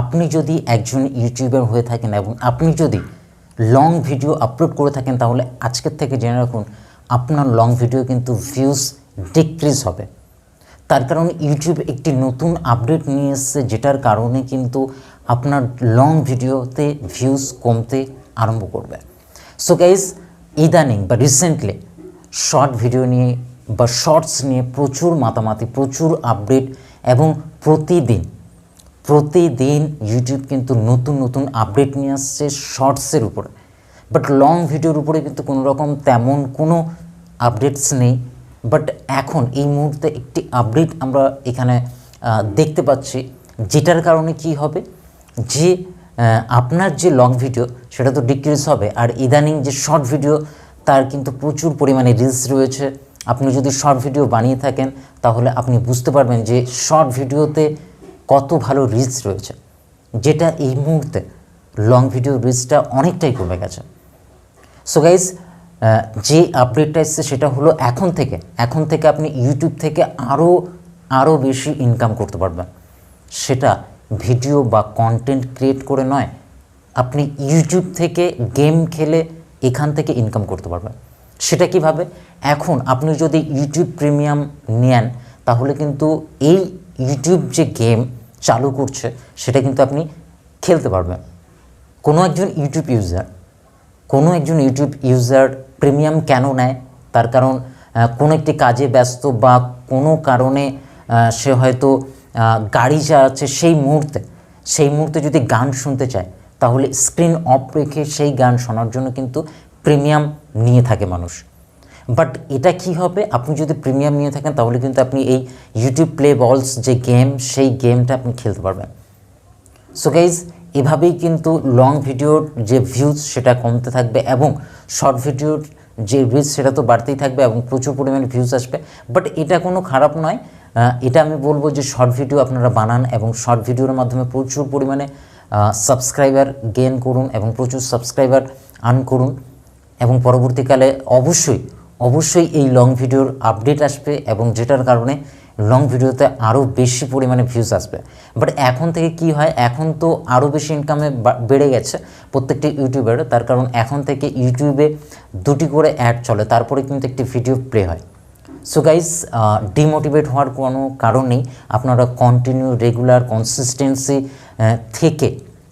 আপনি যদি একজন ইউটিউবার হয়ে থাকেন এবং আপনি যদি লং ভিডিও আপলোড করে থাকেন, তাহলে আজকের থেকে জেনে রাখুন, আপনার লং ভিডিও কিন্তু ভিউজ ডিক্রিজ হবে। তার কারণ ইউটিউব একটি নতুন আপডেট নিয়ে এসছে, যেটার কারণে কিন্তু আপনার লং ভিডিওতে ভিউজ কমতে আরম্ভ করবে। সো গাইজ ইদানিং বা রিসেন্টলি শর্ট ভিডিও নিয়ে বা শর্টস নিয়ে প্রচুর মাতামাতি, প্রচুর আপডেট এবং প্রতিদিন প্রতিদিন ইউটিউব কিন্তু নতুন নতুন আপডেট নিয়ে আসছে শর্টসের উপরে। বাট লং ভিডিওর উপরে কিন্তু কোনো রকম তেমন কোনো আপডেটস নেই। বাট এখন এই মুহূর্তে একটি আপডেট আমরা এখানে দেখতে পাচ্ছি, যেটার কারণে কি হবে? যে আপনার যে লং ভিডিও সেটা তো ডিক্রিজ হবে। আর ইদানিং যে শর্ট ভিডিও তার কিন্তু প্রচুর পরিমাণে রিলস রয়েছে। আপনি যদি শর্ট ভিডিও বানিয়ে থাকেন, তাহলে আপনি বুঝতে পারবেন যে শর্ট ভিডিওতে কত ভালো রিলস রয়েছে। যেটা এই মুহূর্তে লং ভিডিও রিলসটা অনেকটাই কমে গেছে। সো গাইজ যে আপডেটটা এসছে সেটা হলো এখন থেকে। এখন থেকে আপনি ইউটিউব থেকে আরও আরও বেশি ইনকাম করতে পারবেন। সেটা ভিডিও বা কন্টেন্ট ক্রিয়েট করে নয়, আপনি ইউটিউব থেকে গেম খেলে এখান থেকে ইনকাম করতে পারবেন। সেটা কীভাবে? এখন আপনি যদি ইউটিউব প্রিমিয়াম নেন, তাহলে কিন্তু এই ইউটিউব যে গেম চালু করছে, সেটা কিন্তু আপনি খেলতে পারবেন। কোনো একজন ইউটিউব ইউজার কোনো একজন ইউটিউব ইউজার প্রিমিয়াম কেন নেয়? তার কারণ কোনো একটি কাজে ব্যস্ত বা কোনো কারণে সে হয়তো গাড়ি চালাচ্ছে সেই মুহূর্তে। সেই মুহূর্তে যদি গান শুনতে চায়, তাহলে স্ক্রিন অফ রেখে সেই গান শোনার জন্য কিন্তু প্রিমিয়াম নিয়ে থাকে মানুষ। বাট এটা কি হবে? আপনি যদি প্রিমিয়াম নিয়ে থাকেন, তাহলে কিন্তু আপনি এই ইউটিউব প্লে বলস যে গেম সেই গেমটা আপনি খেলতে পারবেন। সো গাইজ এভাবেই কিন্তু লং ভিডিওর যে ভিউজ সেটা কমতে থাকবে এবং শর্ট ভিডিওর যে রিচ সেটা তো বাড়তেই থাকবে এবং প্রচুর পরিমাণে ভিউজ আসবে। বাট এটা কোনো খারাপ নয়। এটা আমি বলব যে শর্ট ভিডিও আপনারা বানান এবং শর্ট ভিডিওর মাধ্যমে প্রচুর পরিমাণে সাবস্ক্রাইবার গেন করুন এবং প্রচুর সাবস্ক্রাইবার আর্ন করুন। এবং পরবর্তীকালে অবশ্যই অবশ্যই এই লং ভিডিওর আপডেট আসবে এবং যেটার কারণে লং ভিডিওতে আরও বেশি পরিমাণে ভিউজ আসবে। বাট এখন থেকে কি হয়? এখন তো আরও বেশি ইনকামে বেড়ে গেছে প্রত্যেকটি ইউটিউবের তার কারণ এখন থেকে ইউটিউবে দুটি করে অ্যাড চলে, তারপরে কিন্তু একটি ভিডিও প্লে হয়। সো গাইজ ডিমোটিভেট হওয়ার কোনো কারণ নেই। আপনারা কন্টিনিউ রেগুলার কনসিস্টেন্সি থেকে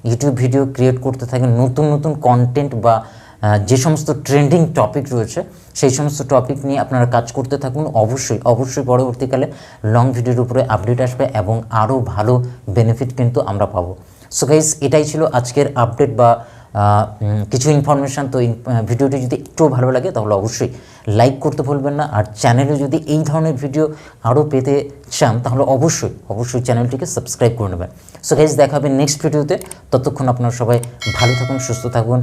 ইউটিউব ভিডিও ক্রিয়েট করতে থাকেন। নতুন নতুন কন্টেন্ট বা যে সমস্ত ট্রেন্ডিং টপিক রয়েছে, সেই সমস্ত টপিক নিয়ে আপনারা কাজ করতে থাকুন। অবশ্যই অবশ্যই পরবর্তীকালে লং ভিডিওর উপরে আপডেট আসবে এবং আরও ভালো বেনিফিট কিন্তু আমরা পাবো। সো গাইজ এটাই ছিল আজকের আপডেট বা কিছু ইনফরমেশান তো ভিডিওটি যদি একটু ভালো লাগে, তাহলে অবশ্যই লাইক করতে ভুলবেন না। আর চ্যানেলে যদি এই ধরনের ভিডিও আরও পেতে চান, তাহলে অবশ্যই অবশ্যই চ্যানেলটিকে সাবস্ক্রাইব করে নেবেন। সো গাইজ দেখা হবে নেক্সট ভিডিওতে ততক্ষণ আপনারা সবাই ভালো থাকুন, সুস্থ থাকুন।